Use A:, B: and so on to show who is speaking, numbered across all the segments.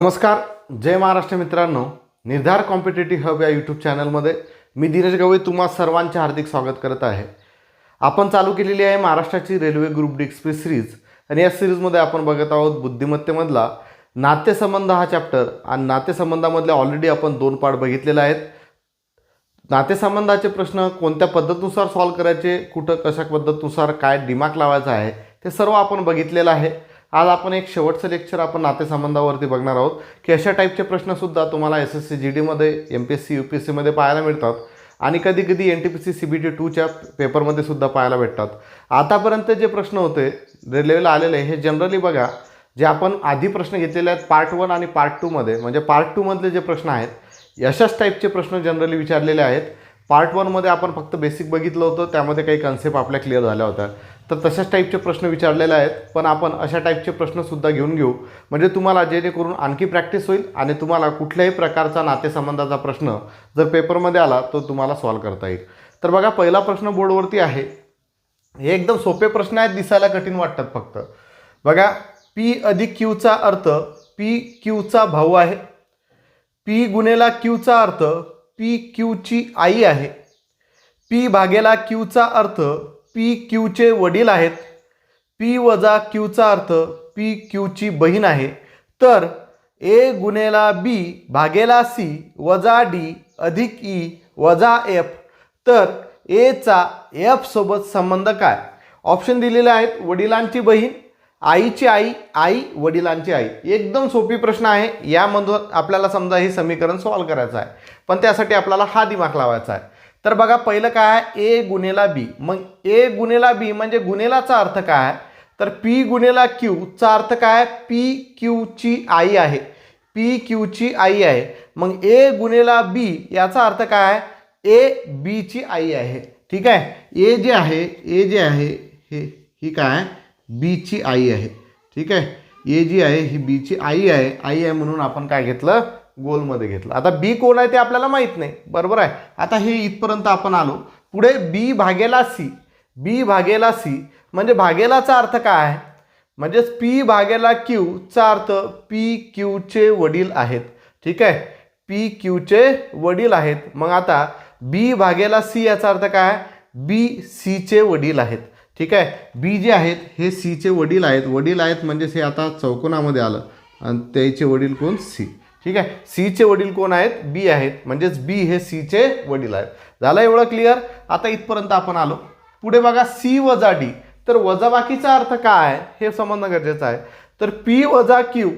A: नमस्कार जय महाराष्ट्र मित्रांनो. निर्धार कॉम्पिटेटिव्ह हब या यूट्यूब चॅनलमध्ये मी धीरज गवई तुम्हा सर्वांचे हार्दिक स्वागत करत आहे. आपण चालू केलेली आहे महाराष्ट्राची railway group D express series आणि या सिरीजमध्ये आपण बघत आहोत बुद्धिमत्तेमधला नातेसंबंध हा चॅप्टर आणि नातेसंबंधामधले ऑलरेडी आपण दोन पार्ट बघितलेले आहेत. नातेसंबंधाचे प्रश्न कोणत्या पद्धतीनुसार सॉल्व करायचे कुठं कशा पद्धतीनुसार काय दिमाग लावायचा आहे ते सर्व आपण बघितलेलं आहे. आज आपण एक शेवटचं लेक्चर आपण नातेसंबंधावरती बघणार आहोत की अशा टाईपचे प्रश्नसुद्धा तुम्हाला एस एस सी जी डीमध्ये M P S C U P S सीमध्ये पाहायला मिळतात आणि कधी कधी N T P C C B T टूच्या पेपरमध्ये सुद्धा पाहायला भेटतात. आतापर्यंत जे प्रश्न होते रेल्वेला आलेले हे जनरली बघा जे आपण आधी प्रश्न घेतलेले आहेत पार्ट वन आणि पार्ट टूमध्ये म्हणजे पार्ट टूमधले जे प्रश्न आहेत अशाच टाईपचे प्रश्न जनरली विचारलेले आहेत. पार्ट वनमध्ये आपण फक्त बेसिक बघितलं होतं त्यामध्ये काही कन्सेप्ट आपल्या क्लिअर झाल्या होत्या. तर तशाच टाईपचे प्रश्न विचारलेले आहेत. पण आपण अशा टाईपचे प्रश्नसुद्धा घेऊन घेऊ. म्हणजे तुम्हाला जेणेकरून आणखी प्रॅक्टिस होईल आणि तुम्हाला कुठल्याही प्रकारचा नातेसंबंधाचा प्रश्न जर पेपरमध्ये आला तो तुम्हाला सॉल्व करता येईल. तर बघा पहिला प्रश्न बोर्डवरती आहे. हे एकदम सोपे प्रश्न आहेत दिसायला कठीण वाटतात फक्त. बघा पी अधिक क्यूचा अर्थ पी क्यूचा भाऊ आहे. पी गुणेला क्यूचा अर्थ पी क्यूची आई आहे. पी भागेला क्यूचा अर्थ पी क्यूचे वडील आहेत. पी वजा क्यूचा अर्थ पी क्यूची बहीण आहे. तर ए गुणेला बी भागेला सी वजा डी अधिक ई वजा एफ. तर एचा एफसोबत संबंध काय? ऑप्शन दिलेले आहेत वडिलांची बहीण आईची आई आई वडिलांची आई. एकदम सोपी प्रश्न आहे. यामधून आपल्याला समजा हे समीकरण सॉल्व करायचं आहे. पण त्यासाठी आपल्याला हा दिमाग लावायचा आहे. तर बघा पहिलं काय आहे? ए गुन्हेला बी. मग ए गुन्हेला बी म्हणजे गुन्हेलाचा अर्थ काय तर पी गुन्हेला क्यूचा अर्थ काय पी क्यूची आई आहे. पी क्यूची आई आहे. मग ए गुन्हेला बी याचा अर्थ काय ए बीची आई आहे. ठीक आहे? ए जे आहे ए जे आहे हे ही काय बीची आई आहे. ठीक आहे? ए जी आहे ही बीची आई आहे. आई आहे म्हणून आपण काय घेतलं? गोलमध्ये घेतलं. आता बी कोण आहे ते आपल्याला माहीत नाही. बरोबर आहे? आता हे इथपर्यंत आपण आलो. पुढे बी भागेला सी बी भागेला सी म्हणजे भागेलाचा अर्थ काय आहे? म्हणजेच पी भागेला क्यूचा अर्थ पी क्यूचे वडील आहेत. ठीक आहे? पी क्यूचे वडील आहेत. मग आता बी भागेला सी याचा अर्थ काय आहे? बी सीचे वडील आहेत. ठीक आहे? बी जे आहेत हे सीचे वडील आहेत. वडील आहेत म्हणजेच हे आता चौकोनामध्ये आलं. आणि त्याचे वडील कोण? सी ठीक आहे? सीचे वडील कोण आहेत? बी आहेत. म्हणजेच बी हे सीचे वडील आहेत. झालं एवढं क्लिअर आता इथपर्यंत आपण आलो. पुढे बघा सी वजा डी तर वजाबाकीचा अर्थ काय? आहे हे समजणं गरजेचं आहे. तर पी वजा क्यू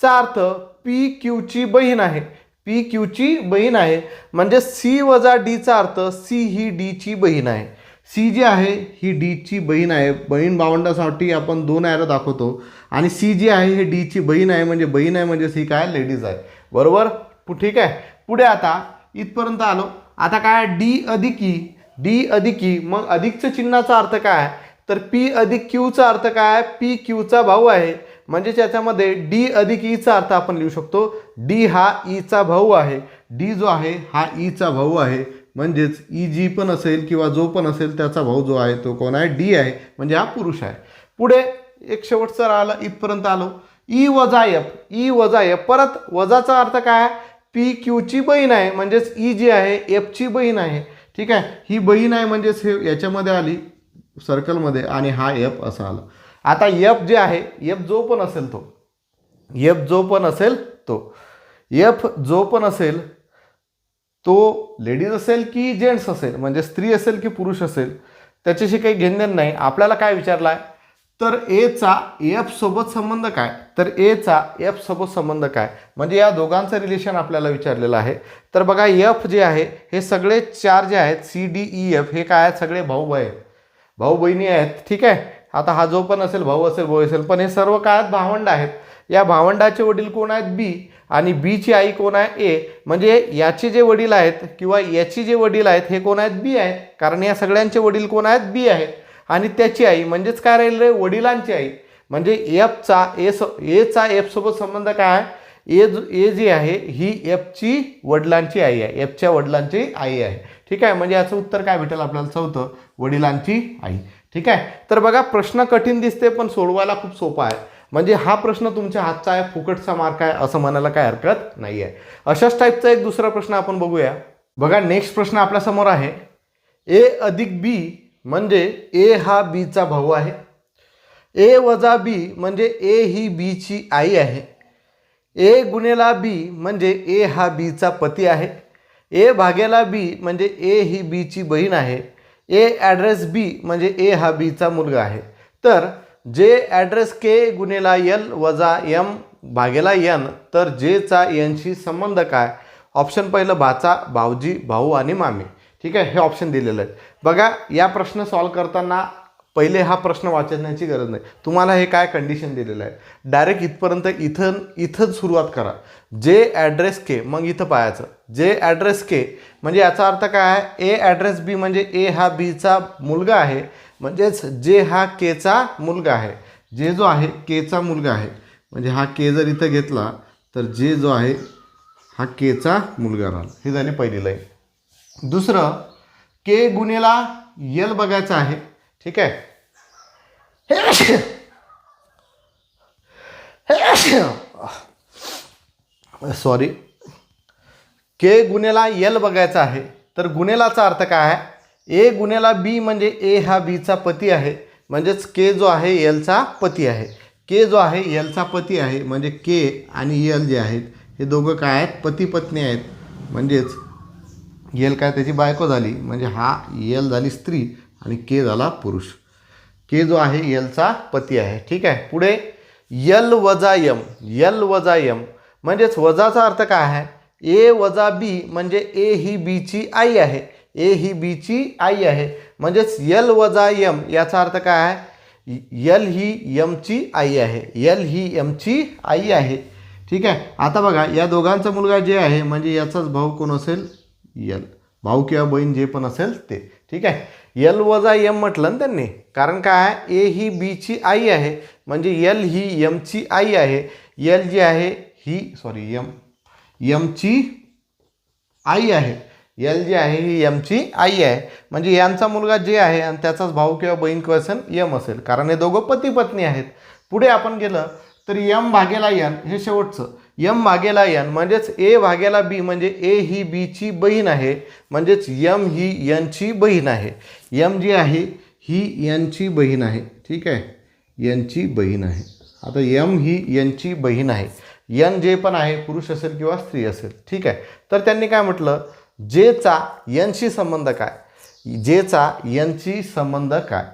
A: चा अर्थ पी क्यूची बहीण आहे. पी क्यूची बहीण आहे. म्हणजे सी वजा डीचा अर्थ सी ही डीची बहीण आहे. सी जी आहे ही डीची बहीण आहे. बहीण भावंडासाठी आपण दोन ॲरो दाखवतो. आणि सी जी आहे ही डीची बहीण आहे. म्हणजे बहीण आहे म्हणजे सी काय? लेडीज आहे. बरोबर? ठीक आहे. पुढे आता इथपर्यंत आलो. आता काय? डी अधिकी डी अधिकी मग अधिकचं चिन्हाचा अर्थ काय आहे? तर पी अधिक क्यूचा अर्थ काय आहे? पी क्यूचा भाऊ आहे. म्हणजे त्याच्यामध्ये डी अधिक ईचा अर्थ आपण लिहू शकतो. डी हा ईचा भाऊ आहे. डी जो आहे हा ईचा भाऊ आहे. म्हणजेच ई जी पण असेल किंवा जो पण असेल त्याचा भाऊ जो आहे तो कोण आहे? डी आहे. म्हणजे हा पुरुष आहे. पुढे एक शेवटचा राहिला इथपर्यंत आलो. ई वजा एफ ई वजा एफ. परत वजाचा अर्थ काय पी क्यूची बहीण आहे म्हणजेच ई जी आहे एफची बहीण आहे. ठीक आहे? ही बहीण आहे म्हणजेच हे याच्यामध्ये आली सर्कलमध्ये आणि हा एफ असा आला. आता एफ जे आहे एफ जो पण असेल तो. एफ जो पण असेल तो. एफ जो पण असेल तो लेडीज असेल की जेंट्स असेल म्हणजे स्त्री असेल की पुरुष असेल त्याच्याशी काही घेणदेण नाही. आपल्याला काय विचारला आहे तर एचा एफ सोबत संबंध काय? तर एचा एफ सोबत संबंध काय? म्हणजे या दोघांचं रिलेशन आपल्याला विचारलेलं आहे. तर बघा एफ जे आहे हे सगळे चार जे आहेत सी डी ई एफ हे काय आहेत? सगळे भाऊ आहेत भाऊ बहिणी आहेत. ठीक आहे? आता हा जो पण असेल भाऊ असेल भाऊ असेल पण हे सर्व काळात भावंड आहेत. या भावंडाचे वडील कोण आहेत? बी आणि बीची आई कोण आहे? ए म्हणजे याचे जे वडील आहेत किंवा याची जे वडील आहेत हे कोण आहेत? बी आहेत. कारण या सगळ्यांचे वडील कोण आहेत? बी आहेत. आणि त्याची आई म्हणजेच काय राहील रे वडिलांची आई. म्हणजे एफचा ए स एचा एफसोबत संबंध काय? आहे ए ए जी आहे ही एफची वडिलांची आई आहे. एफच्या वडिलांची आई आहे. ठीक आहे? म्हणजे याचं उत्तर काय भेटेल आपल्याला? चौथं वडिलांची आई. ठीक आहे? तर बघा प्रश्न कठीण दिसते पण सोडवायला खूप सोपा आहे. म्हणजे हा प्रश्न तुमच्या हातचा आहे फुकटचा मार्क आहे असं म्हणायला काय हरकत नाही आहे. अशाच टाईपचा एक दुसरा प्रश्न आपण बघूया. बघा नेक्स्ट प्रश्न आपल्यासमोर आहे. ए अधिक बी म्हणजे ए हा बीचा भाऊ आहे. ए वजा बी म्हणजे ए ही बीची आई आहे. ए गुणेला बी म्हणजे ए हा बीचा पती आहे. ए भागेला बी म्हणजे ए ही बीची बहीण आहे. ए ॲड्रेस बी म्हणजे ए हा बीचा मुलगा आहे. तर जे ॲड्रेस के गुणेला यल वजा यम भागेला यन तर जेचा यनशी संबंध काय? ऑप्शन पहिलं भाचा भाऊजी भाऊ आणि मामी. ठीक आहे? हे ऑप्शन दिलेलं आहे. बघा या प्रश्न सॉल्व करताना पहिले हा प्रश्न वाचण्याची गरज नाही. तुम्हाला हे काय कंडिशन दिलेलं आहे? डायरेक्ट इथपर्यंत इथं इथं सुरुवात करा. जे ॲड्रेस के मग इथं पाहायचं. जे ॲड्रेस के म्हणजे याचा अर्थ काय आहे? ए ॲड्रेस बी म्हणजे ए हा बीचा मुलगा आहे. म्हणजेच जे हा केचा मुलगा आहे. जे जो आहे केचा मुलगा आहे. म्हणजे हा के जर इथं घेतला तर जे जो आहे हा केचा मुलगा राहिला ही झाली पहिली लाईन दुसरं के गुन्हेला यल बघायचं आहे. ठीक आहे? सॉरी के गुन्हेला यल बघायचा आहे. तर गुन्हेलाचा अर्थ काय आहे? ए गुन्हेला बी म्हणजे ए हा बीचा पती आहे. म्हणजेच के जो आहे यलचा पती आहे. के जो आहे यलचा पती आहे. म्हणजे के आणि यल जे आहेत हे दोघं काय आहेत? पती पत्नी आहेत. म्हणजेच यल काय त्याची बायको झाली. म्हणजे हा यल झाली स्त्री आणि के झाला पुरुष. के जो आहे यलचा पती आहे. ठीक आहे? पुढे यल वजा यम. यल वजा यम. म्हणजेच वजाचा अर्थ काय आहे? ए वजा बी म्हणजे ए ही बीची आई आहे. ए ही बीची आई आहे. म्हणजेच यल वजा यम याचा अर्थ काय आहे? यल ही यमची आई आहे. यल ही यमची आई आहे. ठीक आहे? आता बघा या दोघांचा मुलगा जे आहे म्हणजे याचाच भाऊ कोण असेल? यल भाऊ किंवा बहीण जे पण असेल ते. ठीक आहे? यल वजा यम म्हटलं ना त्यांनी. कारण काय? ए ही बीची आई आहे. म्हणजे यल ही यमची आई आहे. यल जी आहे ही सॉरी यम यमची आई आहे. यल जी आहे ही यमची आई आहे. म्हणजे यांचा मुलगा जे आहे आणि त्याचाच भाऊ किंवा बहीण किंवा असेल यम असेल. कारण हे दोघं पती पत्नी आहेत. पुढे आपण गेलं तर यम भागेला यन हे शेवटचं. यम मागेला यन म्हणजेच ए भागेला बी म्हणजे ए ही बीची बहीण आहे म्हणजेच यम ही यनची बहीण आहे. यम जी आहे ही यनची बहीण आहे ठीक आहे? यनची बहीण आहे. आता यम ही यनची बहीण आहे. यन जे पण आहे पुरुष असेल किंवा स्त्री असेल ठीक आहे? तर त्यांनी काय म्हटलं? जेचा यनशी संबंध काय? जेचा यनशी संबंध काय?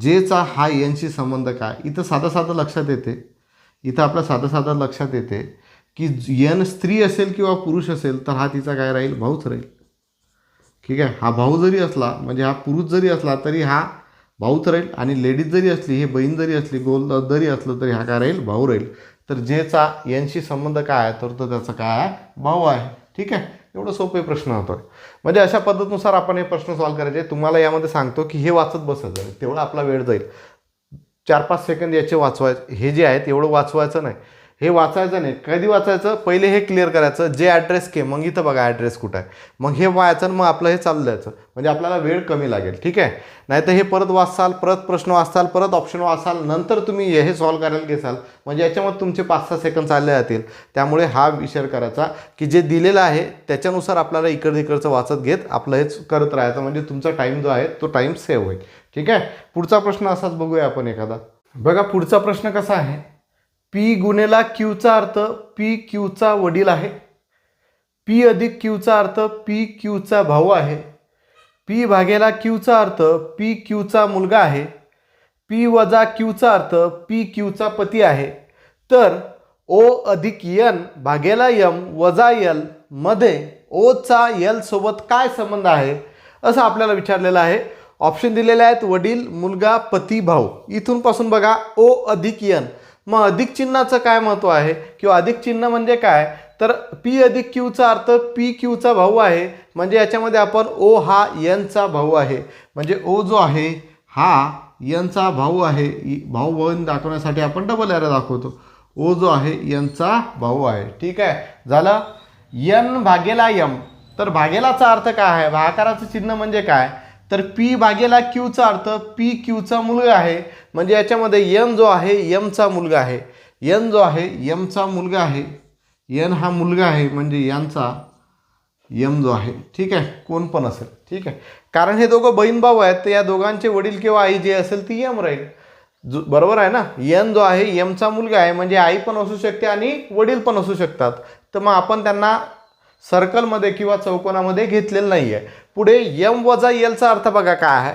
A: जेचा हा यनशी संबंध काय? इथं साधं साधं लक्षात येते. इथं आपलं साधं साधं लक्षात येते. की यन स्त्री असेल किंवा पुरुष असेल तर हा तिचा काय राहील? भाऊच राहील. ठीक आहे? हा भाऊ जरी असला म्हणजे हा पुरुष जरी असला तरी हा भाऊच राहील. आणि लेडीज जरी असली हे बहीण जरी असली गोल जरी असलं तरी हा काय राहील? भाऊ राहील. तर जेचा यांशी संबंध काय आहे तर तो त्याचा काय आहे भाऊ आहे. ठीक आहे? एवढं सोपे प्रश्न होतो म्हणजे अशा पद्धतीनुसार आपण हे प्रश्न सॉल्व करायचे. तुम्हाला यामध्ये सांगतो की हे वाचत बसत जाईल तेवढा आपला वेळ जाईल. चार पाच सेकंद याचे वाचवायचे. हे जे आहेत एवढं वाचवायचं नाही. हे वाचायचं नाही. कधी वाचायचं? पहिले हे क्लिअर करायचं. जे ॲड्रेस के मग इथं बघा ॲड्रेस कुठं आहे. मग हे वाचायचं आणि मग आपलं हे चालू द्यायचं. म्हणजे आपल्याला वेळ कमी लागेल. ठीक आहे? नाही तर हे परत वाचाल परत प्रश्न वाचाल परत ऑप्शन वाचाल नंतर तुम्ही हे सॉल्व करायला घेसाल. म्हणजे याच्यामध्ये तुमचे पाच सहा सेकंद चालले जातील. त्यामुळे हा विचार करायचा की जे दिलेलं आहे त्याच्यानुसार आपल्याला इकडं इकडचं वाचत घेत आपलं हेच करत राहायचं. म्हणजे तुमचा टाईम जो आहे तो टाईम सेव्ह होईल. ठीक आहे? पुढचा प्रश्न असाच बघूया आपण एखादा. बघा पुढचा प्रश्न कसा आहे? पी गुन्हेला क्यूचा अर्थ पी क्यूचा वडील आहे. पी अधिक क्यूचा अर्थ पी क्यूचा भाऊ आहे. पी भागेला क्यूचा अर्थ पी क्यूचा मुलगा आहे. पी वजा क्यूचा अर्थ पी क्यूचा पती आहे. तर ओ अधिक यन भागेला यम वजा यलमध्ये ओचा यल सोबत काय संबंध आहे? असं आपल्याला विचारलेलं आहे. ऑप्शन दिलेले आहेत वडील मुलगा पती भाऊ. इथून पासून बघा ओ अधिक यन मग अधिक चिन्हाचं काय महत्त्व आहे? किंवा अधिक चिन्ह म्हणजे काय? तर पी अधिक क्यूचा अर्थ पी क्यूचा भाऊ आहे. म्हणजे याच्यामध्ये आपण ओ हा यनचा भाऊ आहे. म्हणजे ओ जो आहे हा यनचा भाऊ आहे. भाऊ बहीण दाखवण्यासाठी आपण डबल एरा दाखवतो. ओ जो आहे यनचा भाऊ आहे. ठीक आहे? झालं? यन भागेला यम तर भागेलाचा अर्थ काय आहे? भाकाराचं चिन्ह म्हणजे काय? तर पी भागेला क्यूचा अर्थ पी क्यूचा मुलगा आहे. म्हणजे याच्यामध्ये यम जो आहे यमचा मुलगा आहे. यन जो आहे यमचा मुलगा आहे. यन हा मुलगा आहे म्हणजे यांचा यम जो आहे. ठीक आहे? कोण पण असेल. ठीक आहे? कारण हे दोघं बहीण भाऊ आहेत तर या दोघांचे वडील किंवा आई जे असेल ती यम राहील. जो बरोबर आहे ना? यन जो आहे यमचा मुलगा आहे. म्हणजे आई पण असू शकते आणि वडील पण असू शकतात. तर मग आपण त्यांना सर्कलमध्ये किंवा चौकोनामध्ये घेतलेलं नाही आहे पुढे यम वजा यलचा अर्थ बघा काय आहे?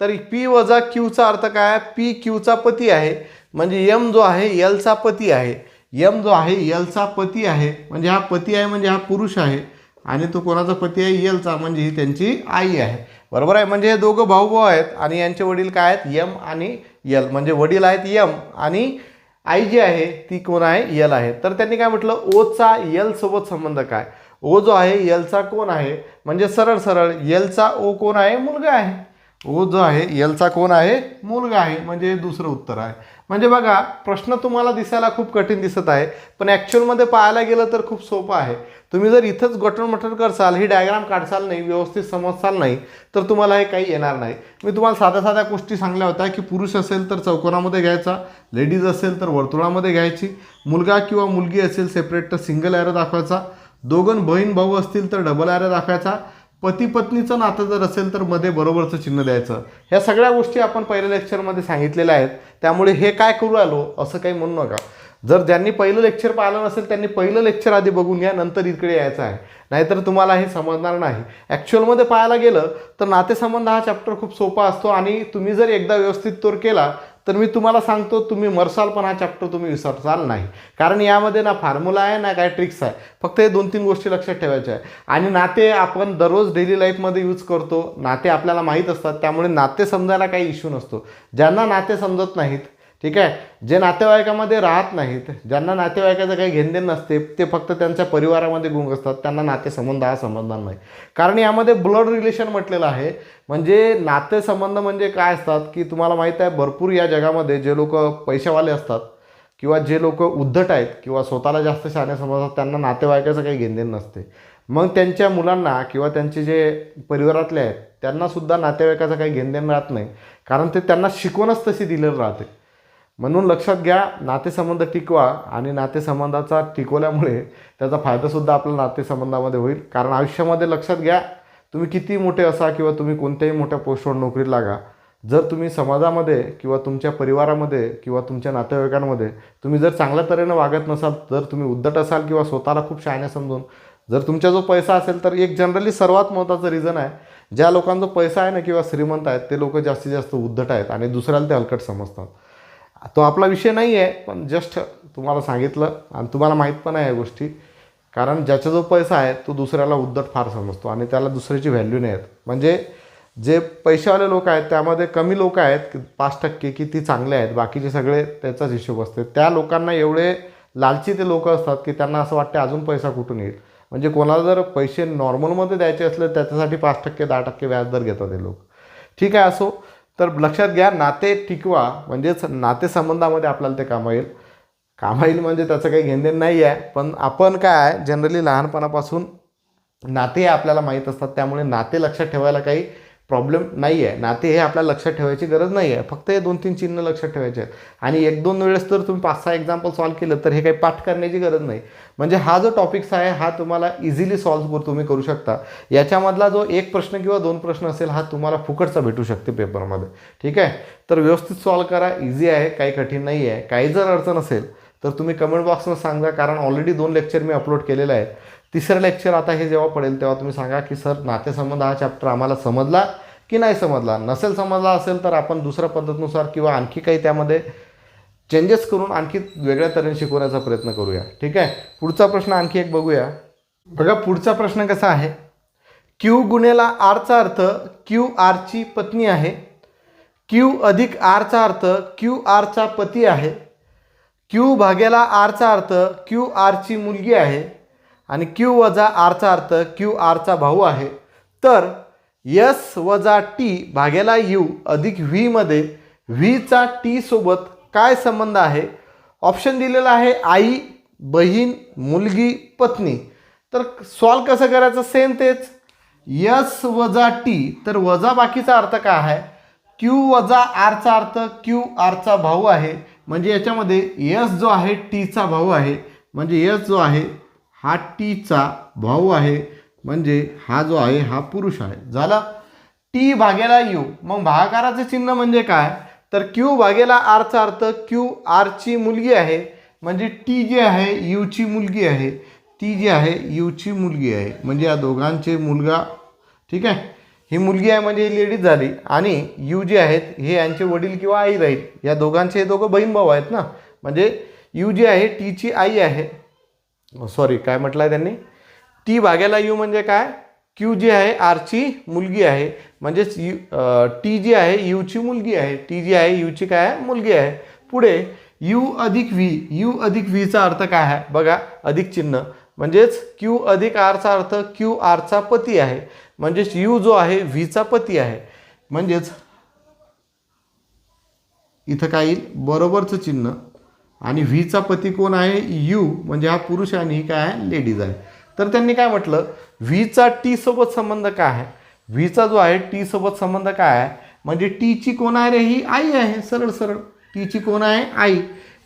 A: तर पी वजा क्यूचा अर्थ काय आहे? पी क्यूचा पती आहे. म्हणजे यम जो आहे यलचा पती आहे. यम जो आहे यलचा पती आहे. म्हणजे हा पती आहे म्हणजे हा पुरुष आहे. आणि तो कोणाचा पती आहे? यलचा म्हणजे ही त्यांची आई आहे. बरोबर आहे? म्हणजे हे दोघं भाऊ भाऊ आहेत. आणि यांचे वडील काय आहेत? यम आणि यल म्हणजे वडील आहेत यम आणि आई जी आहे ती कोण आहे? यल आहे. तर त्यांनी काय म्हटलं? ओचा यल सोबत संबंध काय? ओ जो आहे यलचा कोण आहे? म्हणजे सरळ सरळ यलचा ओ कोण आहे? मुलगा आहे. ओ जो आहे यलचा कोण आहे? मुलगा आहे. म्हणजे हे दुसरं उत्तर आहे. म्हणजे बघा प्रश्न तुम्हाला दिसायला खूप कठीण दिसत आहे पण ॲक्च्युअलमध्ये पाहायला गेलं तर खूप सोपं आहे. तुम्ही जर इथंच गटणमटण करसाल ही डायग्राम काढसाल नाही व्यवस्थित समजसाल नाही तर तुम्हाला हे काही येणार नाही. मी तुम्हाला साध्या साध्या गोष्टी सांगल्या होत्या की पुरुष असेल तर चौकोनामध्ये घ्यायचा लेडीज असेल तर वर्तुळामध्ये घ्यायची मुलगा किंवा मुलगी असेल सेपरेट तर सिंगल ॲरो दाखवायचा दोघं बहीण भाऊ असतील तर डबल ॲरो दाखवायचा पती पत्नीचं नातं जर असेल तर मध्ये बरोबरचं चिन्ह द्यायचं. ह्या सगळ्या गोष्टी आपण पहिल्या लेक्चरमध्ये सांगितलेल्या आहेत. त्यामुळे हे काय करू आलो असं काही म्हणू नका. जर ज्यांनी पहिलं लेक्चर पाहिलं नसेल त्यांनी पहिलं लेक्चर आधी बघून घ्या नंतर इकडे यायचं आहे. नाहीतर तुम्हाला हे समजणार नाही. ॲक्च्युअलमध्ये पाहायला गेलं तर नातेसंबंध हा चॅप्टर खूप सोपा असतो आणि तुम्ही जर एकदा व्यवस्थित तोर केला तर मी तुम्हाला सांगतो तुम्ही मरसाल पण हा चॅप्टर तुम्ही विसरसाल नाही. कारण यामध्ये ना फॉर्म्युला आहे ना काय ट्रिक्स आहे. फक्त हे दोन तीन गोष्टी लक्षात ठेवायच्या आहे आणि नाते आपण दररोज डेली लाईफमध्ये यूज करतो. नाते आपल्याला माहीत असतात. त्यामुळे नाते समजायला काही इश्यू नसतो. ज्यांना नाते समजत नाहीत ठीक आहे? जे नातेवाईकामध्ये राहत नाहीत ज्यांना नातेवाईकाचं काही घेणदेण नसते ते फक्त त्यांच्या परिवारामध्ये गुंग असतात त्यांना नातेसंबंध हा समजणार नाही. कारण यामध्ये ब्लड रिलेशन म्हटलेलं आहे. म्हणजे नातेसंबंध म्हणजे काय असतात की तुम्हाला माहीत आहे भरपूर या जगामध्ये जे लोक पैशावाले असतात किंवा जे लोक उद्धट आहेत किंवा स्वतःला जास्त शहाणे समजतात त्यांना नातेवाईकाचं काही घेणदेण नसते. मग त्यांच्या मुलांना किंवा त्यांचे जे परिवारातले आहेत त्यांनासुद्धा नातेवाईकाचं काही घेणदेण राहत नाही. कारण ते त्यांना शिकवणच तशी दिलेलं राहते. म्हणून लक्षात घ्या नातेसंबंध टिकवा आणि नातेसंबंधाचा टिकवल्यामुळे त्याचा फायदासुद्धा आपल्या नातेसंबंधामध्ये होईल. कारण आयुष्यामध्ये लक्षात घ्या तुम्ही किती मोठे असा किंवा तुम्ही कोणत्याही मोठ्या पोस्टवर नोकरी लागा. जर तुम्ही समाजामध्ये किंवा तुमच्या परिवारामध्ये किंवा तुमच्या नातेवाईकांमध्ये तुम्ही जर चांगल्या तऱ्हेनं वागत नसाल जर तुम्ही उद्धट असाल किंवा स्वतःला खूप शहाणे समजून जर तुमचा जो पैसा असेल तर एक जनरली सर्वात महत्त्वाचं रिझन आहे ज्या लोकांचा पैसा आहे ना किंवा श्रीमंत आहेत ते लोक जास्तीत जास्त उद्धट आहेत आणि दुसऱ्याला ते हलकट समजतात. तो आपला विषय नाही आहे पण जस्ट तुम्हाला सांगितलं आणि तुम्हाला माहीत पण आहे या गोष्टी. कारण ज्याचा जो पैसा आहे तो दुसऱ्याला उद्धट फार समजतो आणि त्याला दुसऱ्याची व्हॅल्यू नाही आहेत म्हणजे जे पैशावाले लोक आहेत त्यामध्ये कमी लोक आहेत की पाच टक्के की ती चांगले आहेत. बाकीचे सगळे त्याचाच हिशोब असते. त्या लोकांना एवढे लालची ते लोक असतात की त्यांना असं वाटते अजून पैसा कुठून येईल. म्हणजे कोणाला जर पैसे नॉर्मलमध्ये द्यायचे असले त्याच्यासाठी पाच टक्के दहा टक्के व्याजदर घेतात ते लोक. ठीक आहे असो. तर लक्षात घ्या नाते टिकवा म्हणजेच नातेसंबंधामध्ये आपल्याला ते कामा येईल कामा येईल म्हणजे त्याचं काही घेणदेण नाही आहे पण आपण काय जनरली लहानपणापासून नाते आपल्याला माहीत असतात त्यामुळे नाते लक्षात ठेवायला काही प्रॉब्लेम नाही आहे नाते हे आपल्याला लक्षात ठेवायची गरज नाही आहे फक्त हे दोन तीन चिन्ह लक्षात ठेवायचे आहेत. आणि एक दोन वेळेस तर तुम्ही पाच सहा एक्झाम्पल सॉल्व केलं तर हे काही पाठ करण्याची गरज नाही. म्हणजे हा जो टॉपिक्स आहे हा तुम्हाला इझिली सॉल्व्ह तुम्ही करू शकता. याच्यामधला जो एक प्रश्न किंवा दोन प्रश्न असेल हा तुम्हाला फुकटचा भेटू शकते पेपरमध्ये ठीक आहे? तर व्यवस्थित सॉल्व्ह करा. इझी आहे. काही कठीण नाही आहे काही जर अडचण असेल तर तुम्ही कमेंट बॉक्समध्ये सांगा. कारण ऑलरेडी दोन लेक्चर मी अपलोड केलेलं आहे तिसरं लेक्चर आता हे जेव्हा पडेल तेव्हा तुम्ही सांगा की सर नातेसंबंध हा चॅप्टर आम्हाला समजला की नाही समजला? नसेल समजला असेल तर आपण दुसऱ्या पद्धतीनुसार किंवा आणखी काही त्यामध्ये चेंजेस करून आणखी वेगळ्या तऱ्हेने शिकवण्याचा प्रयत्न करूया. ठीक आहे? पुढचा प्रश्न आणखी एक बघूया. बघा पुढचा प्रश्न कसा आहे? क्यू गुन्हेला आरचा अर्थ क्यू आरची पत्नी आहे. क्यू अधिक आरचा अर्थ क्यू आरचा पती आहे. क्यू भाग्याला आरचा अर्थ क्यू आरची मुलगी आहे. आणि क्यू वजा आरचा अर्थ क्यू आरचा भाऊ आहे. तर यस वजा टी भागेला यू अधिक व्हीमध्ये व्हीचा टी सोबत काय संबंध आहे? ऑप्शन दिलेला आहे आई बहीण मुलगी पत्नी. तर सॉल्व कसं करायचं सेम तेच? यस वजा टी तर वजा बाकीचा अर्थ काय आहे? क्यू वजा आरचा अर्थ क्यू आरचा भाऊ आहे. म्हणजे याच्यामध्ये यस जो आहे टीचा भाऊ आहे. म्हणजे यस जो आहे हा टीचा भाऊ आहे म्हणजे हा जो आहे हा पुरुष आहे. झाला? टी भागेला यू. मग भागाकाराचे चिन्ह म्हणजे काय? तर क्यू भागेला आरचा अर्थ क्यू आरची मुलगी आहे म्हणजे टी जी आहे यूची मुलगी आहे. ती जी आहे यूची मुलगी आहे. म्हणजे या दोघांचे मुलगा ठीक आहे? ही मुलगी आहे म्हणजे ही लेडीज झाली. आणि यू जे आहेत हे यांचे वडील किंवा आई राहील. या दोघांचे हे दोघं बहीण भाऊ आहेत ना? म्हणजे यू जी आहे टीची आई आहे. सॉरी काय म्हटलं आहे त्यांनी? टी भाग्याला यू म्हणजे काय? क्यू जी आहे आरची मुलगी आहे. म्हणजेच यू टी जी आहे यूची मुलगी आहे. टी जी आहे यूची काय आहे? मुलगी आहे. पुढे यू अधिक व्ही यू अधिक व्हीचा अर्थ काय आहे? बघा अधिक चिन्ह. म्हणजेच क्यू अधिक आरचा अर्थ क्यू आरचा पती आहे. म्हणजेच यू जो आहे व्हीचा पती आहे. म्हणजेच इथं काय येईल? बरोबरचं चिन्ह. आणि व्हीचा पती कोण आहे? यू म्हणजे हा पुरुष आणि ही काय आहे? लेडीज आहे. तर त्यांनी काय म्हटलं? व्हीचा टी सोबत संबंध काय आहे? व्हीचा जो आहे टी सोबत संबंध काय आहे? म्हणजे टीची कोण आहे रे? ही आई आहे. सरळ सरळ. टीची कोण आहे? आई.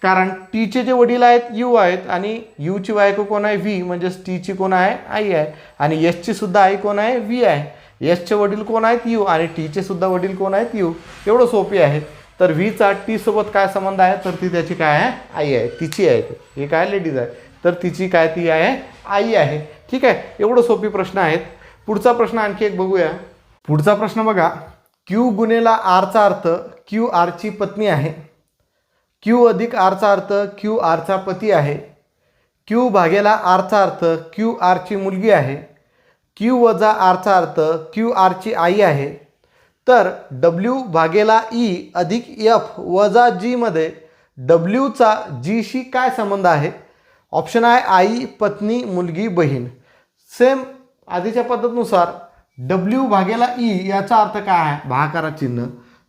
A: कारण टीचे जे वडील आहेत यू आहेत आणि यूची बायको कोण आहे? व्ही. म्हणजेच टीची कोण आहे? आई आहे. आणि यशची सुद्धा आई कोण आहे? व्ही आहे. यशचे वडील कोण आहेत? यू. आणि टीचे सुद्धा वडील कोण आहेत? यू. एवढं सोपी आहे. तर व्हीचा टी सोबत काय संबंध आहे? तर ती त्याची काय आहे? आई आहे. तिची आहे ती. ही काय? लेडीज आहे. तर तिची काय? ती आहे आई आहे. ठीक आहे? एवढं सोपी प्रश्न आहेत. पुढचा प्रश्न आणखी एक बघूया. पुढचा प्रश्न बघा. क्यू गुन्हेला आरचा अर्थ क्यू आरची पत्नी आहे. क्यू अधिक आरचा अर्थ क्यू आरचा पती आहे. क्यू भागेला आरचा अर्थ क्यू आरची मुलगी आहे. क्यू वजा आरचा अर्थ क्यू आरची आई आहे. तर डब्ल्यू भागेला ई अधिक एफ वजा जीमध्ये डब्ल्यूचा जीशी काय संबंध आहे? ऑप्शन आहे आई पत्नी मुलगी बहीण. सेम आधीच्या पद्धतीनुसार डब्ल्यू भागेला ई याचा अर्थ काय आहे? भाकारा चिन्ह.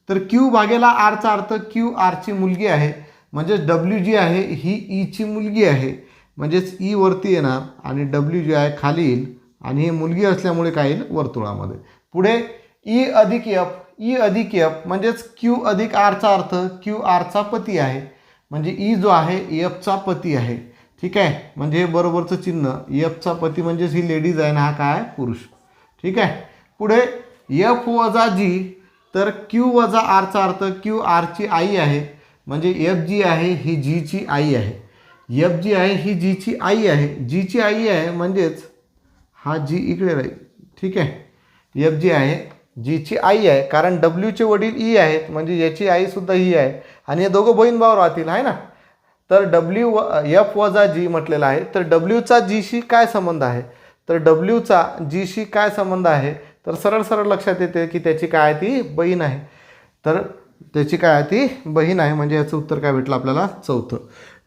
A: तर क्यू भागेला आरचा अर्थ क्यू आरची मुलगी आहे. म्हणजेच डब्ल्यू जी आहे ही e ईची मुलगी आहे. म्हणजेच ई वरती येणार आणि डब्ल्यू जी आहे खाली येईल. आणि ही मुलगी असल्यामुळे काय येईल? वर्तुळामध्ये. पुढे ई अधिक एफ ई अधिक एफ म्हणजेच क्यू अधिक आरचा अर्थ क्यू आरचा पती आहे. म्हणजे ई जो आहे एफचा पती आहे. ठीक आहे? म्हणजे हे बरोबरचं चिन्ह. एफचा पती म्हणजेच ही लेडीज आहे ना हा काय? पुरुष. ठीक आहे? पुढे एफ वजा जी तर क्यू वजा आरचा अर्थ क्यू आरची आई आहे. म्हणजे एफ जी आहे ही जीची आई आहे. एफ जी आहे ही जीची आई आहे. जीची आई आहे म्हणजेच हा जी इकडे राहील. ठीक आहे? एफ जी आहे जीची आई आहे कारण डब्ल्यूचे वडील ई आहेत म्हणजे याची आईसुद्धा ही आहे आणि हे दोघं बहीण भाव राहतील आहे ना? तर डब्ल्यू व एफ वजा जी म्हटलेला आहे तर डब्ल्यूचा जीशी काय संबंध आहे? तर डब्ल्यूचा जीशी काय संबंध आहे? तर सरळ सरळ लक्षात येते की त्याची काय आहे ती बहीण आहे. तर त्याची काय आहे ती बहीण आहे म्हणजे याचं उत्तर काय भेटलं आपल्याला? चौथं.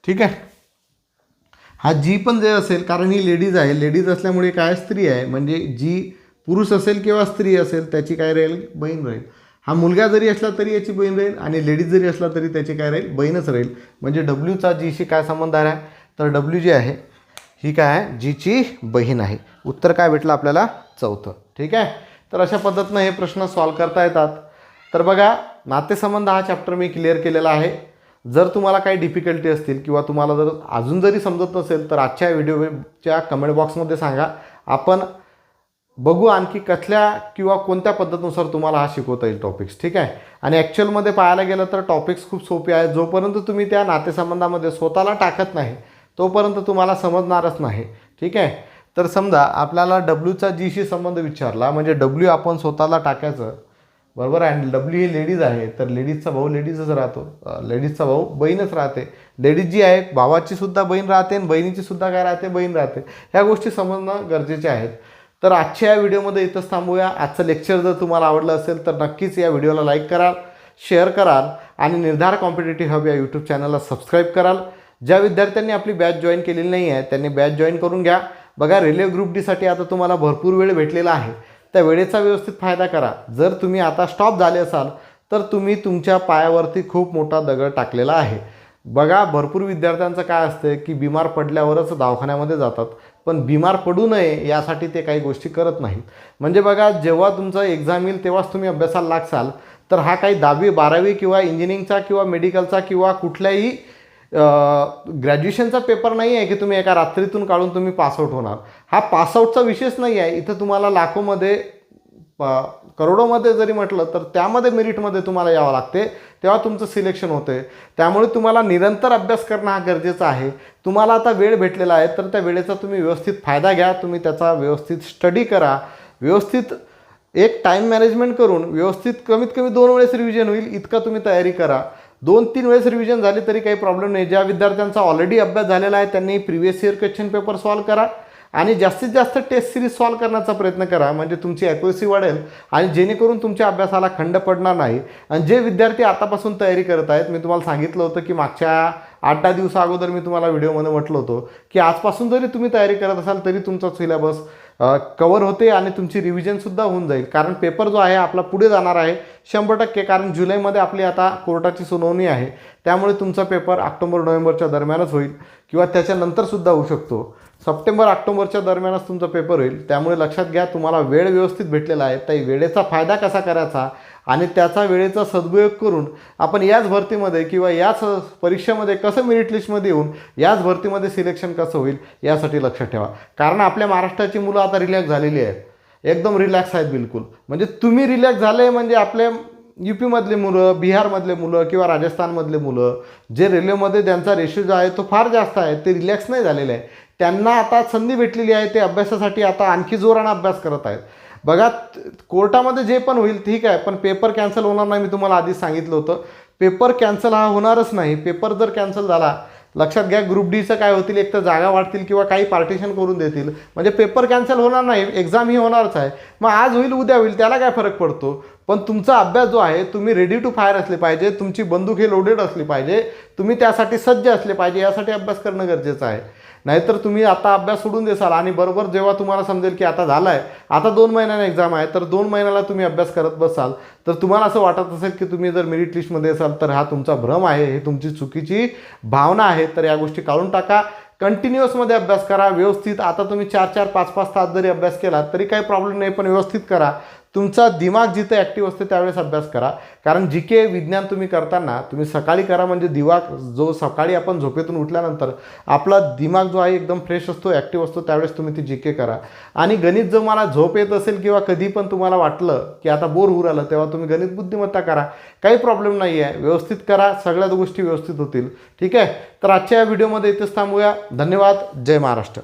A: ठीक आहे? हा जी पण जे असेल कारण ही लेडीज आहे लेडीज असल्यामुळे काय स्त्री आहे म्हणजे जी पुरुष असेल किंवा स्त्री असेल त्याची काय राहील? बहीण राहील. हा मुलगा जरी असला तरी याची बहीण राहील आणि लेडीज जरी असला तरी त्याची काय राहील? बहीणच राहील. म्हणजे डब्ल्यूचा जीशी काय संबंध आहे? तर डब्ल्यू जी आहे ही काय आहे? जीची बहीण आहे. उत्तर काय भेटलं आपल्याला? चौथं. ठीक आहे? तर अशा पद्धतीनं हे प्रश्न सॉल्व करता येतात. तर बघा नातेसंबंध हा चॅप्टर मी क्लिअर केलेला आहे. जर तुम्हाला काही डिफिकल्टी असतील किंवा तुम्हाला जर अजून जरी समजत नसेल तर आजच्या व्हिडिओच्या कमेंट बॉक्समध्ये सांगा. आपण बघू आणखी कसल्या किंवा कोणत्या पद्धतीनुसार तुम्हाला हा शिकवता येईल टॉपिक्स ठीक आहे? आणि ॲक्च्युअलमध्ये पाहायला गेलं तर टॉपिक्स खूप सोपे आहेत. जोपर्यंत तुम्ही त्या नातेसंबंधामध्ये स्वतःला टाकत नाही तोपर्यंत तुम्हाला समजणारच नाही ठीक आहे? तर समजा आपल्याला डब्ल्यूचा जीशी संबंध विचारला म्हणजे डब्ल्यू आपण स्वतःला टाकायचं बरोबर आहे? आणि डब्ल्यू ही लेडीज आहे तर लेडीजचा भाऊ लेडीजच राहतो. लेडीजचा भाऊ बहीणच राहते. लेडीज जी आहे भावाची सुद्धा बहीण राहते आणि बहिणीची सुद्धा काय राहते? बहीण राहते. ह्या गोष्टी समजणं गरजेचे आहेत. तर आजच्या या व्हिडिओमध्ये इथंच थांबूया. आजचं लेक्चर जर तुम्हाला आवडलं असेल तर नक्कीच या व्हिडिओला लाईक कराल शेअर कराल आणि निर्धार कॉम्पिटेटिव्ह हब या यूट्यूब चॅनलला सबस्क्राईब कराल. ज्या विद्यार्थ्यांनी आपली बॅच जॉईन केलेली नाही आहे त्यांनी बॅच जॉईन करून घ्या. बघा रेल्वे ग्रुप डीसाठी आता तुम्हाला भरपूर वेळ भेटलेला आहे. त्या वेळेचा व्यवस्थित फायदा करा. जर तुम्ही आता स्टॉप झाले असाल तर तुम्ही तुमच्या पायावरती खूप मोठा दगड टाकलेला आहे. बघा भरपूर विद्यार्थ्यांचं काय असतं की बिमार पडल्यावरच दवाखान्यामध्ये जातात. पण बिमार पडू नये यासाठी ते काही गोष्टी करत नाहीत. म्हणजे बघा जेव्हा तुमचं एक्झाम येईल तेव्हाच तुम्ही अभ्यासाला लागसाल. तर हा काही दहावी बारावी किंवा इंजिनिअरिंगचा किंवा मेडिकलचा किंवा कुठल्याही ग्रॅज्युएशनचा पेपर नाही आहे की तुम्ही एका रात्रीतून काढून तुम्ही पासआउट होणार. हा पासआउटचा विषयच नाही आहे इथं तुम्हाला लाखोमध्ये करोडोमध्ये जरी म्हटलं तर त्यामध्ये मेरिटमध्ये तुम्हाला यावं लागते. तेव्हा तुमचं सिलेक्शन होतं त्यामुळे तुम्हाला निरंतर अभ्यास करणं हा गरजेचा आहे. तुम्हाला आता वेळ भेटलेला आहे तर त्या वेळेचा तुम्ही व्यवस्थित फायदा घ्या. तुम्ही त्याचा व्यवस्थित स्टडी करा. व्यवस्थित एक टाईम मॅनेजमेंट करून व्यवस्थित कमीत कमी दोन वेळेस रिव्हिजन होईल इतका तुम्ही तयारी करा. दोन तीन वेळेस रिव्हिजन झाली तरी काही प्रॉब्लेम नाही. ज्या विद्यार्थ्यांचा ऑलरेडी अभ्यास झालेला आहे त्यांनी previous year question paper solve करा. आणि जास्तीत जास्त टेस्ट सिरीज सॉल्व करण्याचा प्रयत्न करा. म्हणजे तुमची ॲक्युरसी वाढेल आणि जेणेकरून तुमच्या अभ्यासाला खंड पडणार नाही. आणि जे विद्यार्थी आतापासून तयारी करत आहेत मी तुम्हाला सांगितलं होतं की मागच्या आठ दहा दिवसा अगोदर मी तुम्हाला व्हिडिओमध्ये म्हटलं होतं की आजपासून जरी तुम्ही तयारी करत असाल तरी तुमचा सिलेबस कवर होते आणि तुमची रिव्हिजनसुद्धा होऊन जाईल. कारण पेपर जो आहे आपला पुढे जाणार आहे शंभर टक्के. कारण जुलैमध्ये आपली आता कोर्टाची सुनावणी आहे. त्यामुळे तुमचा पेपर ऑक्टोबर नोव्हेंबरच्या दरम्यानच होईल किंवा त्याच्यानंतरसुद्धा होऊ शकतो. सप्टेंबर ऑक्टोबरच्या दरम्यानच तुमचा पेपर होईल. त्यामुळे लक्षात घ्या तुम्हाला वेळ व्यवस्थित भेटलेला आहे. त्या वेळेचा फायदा कसा करायचा आणि त्याचा वेळेचा सदुपयोग करून आपण याच भरतीमध्ये किंवा याच परीक्षेमध्ये कसं मेरिट लिस्टमध्ये येऊन याच भरतीमध्ये सिलेक्शन कसं होईल यासाठी लक्षात ठेवा. कारण आपल्या महाराष्ट्राची मुलं आता रिलॅक्स झालेली आहेत. एकदम रिलॅक्स आहेत बिलकुल. म्हणजे तुम्ही रिलॅक्स झाले म्हणजे आपले यू पीमधले मुलं बिहारमधले मुलं किंवा राजस्थानमधले मुलं जे रेल्वेमध्ये त्यांचा रेशिओ जो आहे तो फार जास्त आहे ते रिलॅक्स नाही झालेले आहे. त्यांना आता संधी भेटलेली आहे ते अभ्यासासाठी आता आणखी जोरानं अभ्यास करत आहेत. बघा कोर्टामध्ये जे पण होईल ठीक आहे पण पेपर कॅन्सल होणार नाही मी तुम्हाला आधीच सांगितलं होतं. पेपर कॅन्सल हा होणारच नाही. पेपर जर कॅन्सल झाला लक्षात घ्या ग्रुप डीचं काय होतील एक तर जागा वाढतील किंवा काही पार्टिशन करून देतील. म्हणजे पेपर कॅन्सल होणार नाही एक्झाम ही होणारच आहे. मग आज होईल उद्या होईल त्याला काय फरक पडतो? पण तुमचा अभ्यास जो आहे तुम्ही रेडी टू फायर असले पाहिजे तुमची बंदूक हे लोडेड असली पाहिजे तुम्ही त्यासाठी सज्ज असले पाहिजे यासाठी अभ्यास करणं गरजेचं आहे. नाहीतर तुम्ही आता अभ्यास सोडून देसाल आणि बरोबर जेव्हा तुम्हाला समजेल की आता झालं आहे आता दोन महिन्याने एक्झाम आहे तर दोन महिन्याला तुम्ही अभ्यास करत बसाल. तर तुम्हाला असं वाटत असेल की तुम्ही जर मेरिट लिस्टमध्ये असाल तर हा तुमचा भ्रम आहे हे तुमची चुकीची भावना आहे तर या गोष्टी काढून टाका. कंटिन्युअसमध्ये अभ्यास करा व्यवस्थित. आता तुम्ही चार चार पाच पाच तास जरी अभ्यास केला तरी काही प्रॉब्लेम नाही पण व्यवस्थित करा. तुमचा दिमाग जिथं ॲक्टिव्ह असते त्यावेळेस अभ्यास करा. कारण जी के विज्ञान तुम्ही करताना तुम्ही सकाळी करा म्हणजे दिमाग जो सकाळी आपण झोपेतून उठल्यानंतर आपला दिमाग जो आहे एकदम फ्रेश असतो ॲक्टिव्ह असतो त्यावेळेस तुम्ही ती जी के करा. आणि गणित जर मला झोप येत असेल किंवा कधी पण तुम्हाला वाटलं की आता बोर होऊ राहिलं तेव्हा तुम्ही गणित बुद्धिमत्ता करा. काही प्रॉब्लेम नाही आहे व्यवस्थित करा. सगळ्याच गोष्टी व्यवस्थित होतील. ठीक आहे? तर आजच्या या व्हिडिओमध्ये इथेच थांबूया. धन्यवाद. जय महाराष्ट्र.